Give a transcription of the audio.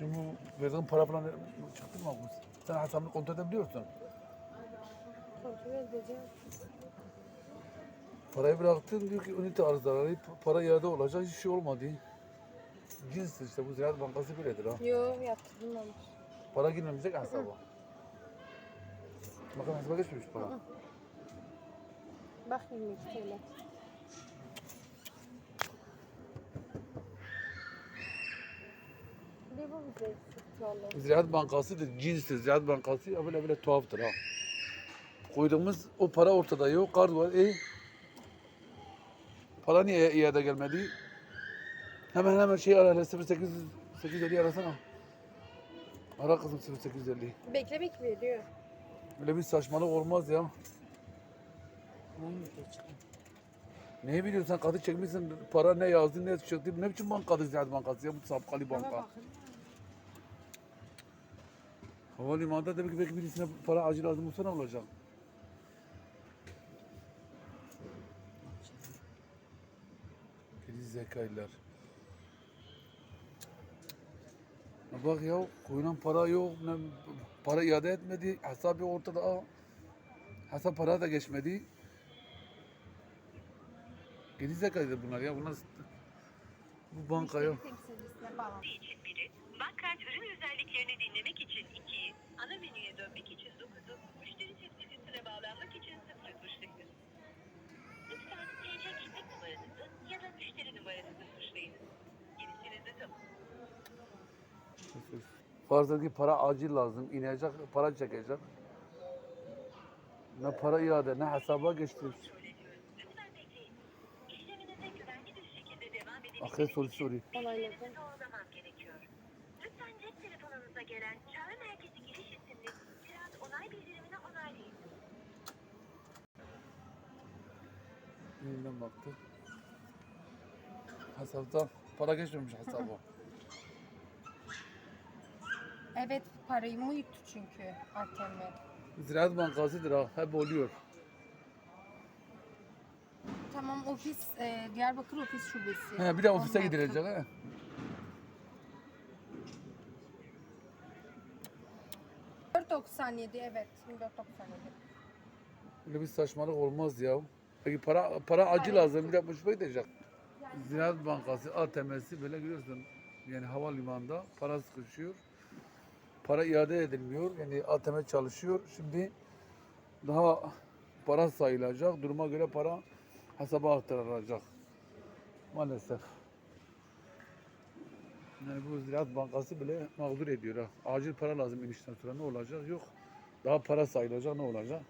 Şimdi bu verdiğin para falan çıktı mı? Sen hesabını kontrol edebiliyorsun. Kontrol edeceğim. Parayı bıraktın diyor ki ünite arızaları para iade olacak hiç şey olmadı. Cins işte bu Ziraat Bankası böyledir ha. Yo yatırılmamış. Para girmemeyecek hesaba. Bakın hesaba geçmemiş para. Bak 22 TL. Bu bize vallahi. Ziraat Bankası'dır, cinstir. Ziraat Bankası ya böyle böyle tuhaftır ha. Koyduğumuz o para ortada yok, kart var. E para niye iade gelmedi? Hemen hemen şey ara hele 0800 850 arasana. Ara kızım 0850. Beklemek veriyor. Böyle bir saçmalık olmaz ya. Ne biliyorsun sen kadı çekmişsin para ne yazdı ne çıktı ne biçim bankadır Ziraat Bankası ya bu sapkalı banka. Havalimanında demek ki belki birisine para acil lazım olsa ne olacak? Geri zekaylar. Bak ya koyulan para yok, ne, para iade etmedi, hesabı ortada. Aa, hesap para da geçmedi. Geri zekalıdır bunlar ya, bunlar bu bankaya. Temsilcisine bağlan. Özelliklerini dinlemek için 2'yi, ana menüye dönmek için 9'u, müşteri temsilcisine bağlanmak için 0'ı tuşlayınız. Lütfen TC kimlik numaranızı ya da müşteri numaranızı tuşlayınız. Girişinizi tamam. Farz ki para acil lazım, inecek, para çekecek. Ne para iade, ne hesaba geçti. Lütfen bekleyin. Soru soruyor. Onayladım. Gelen çağrı merkezi giriş isimli Ziraat onay bildirimini onaylayın. Yeniden baktı. Hesapta para geçmemiş hesaba. Evet parayı mı yuttu çünkü ATM. Ziraat Bankası'dır ha, hep oluyor. Tamam ofis e, Diyarbakır ofis şubesi. He, bir de ofise Ondan gidilecek ha. Sonra. 4.97 evet. 4.97. Böyle bir saçmalık olmaz ya. Peki para para acil lazım, bir de boşuna gidecek. Ziraat Bankası ATM'si böyle görüyorsun. Yani havalimanında para sıkışıyor. Para iade edilmiyor. Yani ATM çalışıyor. Şimdi daha para sayılacak. Duruma göre para hesaba aktarılacak. Maalesef. Yani bu Ziraat Bankası bile mağdur ediyor. Acil para lazım inişten sonra ne olacak? Yok. Daha para sayılacak ne olacak?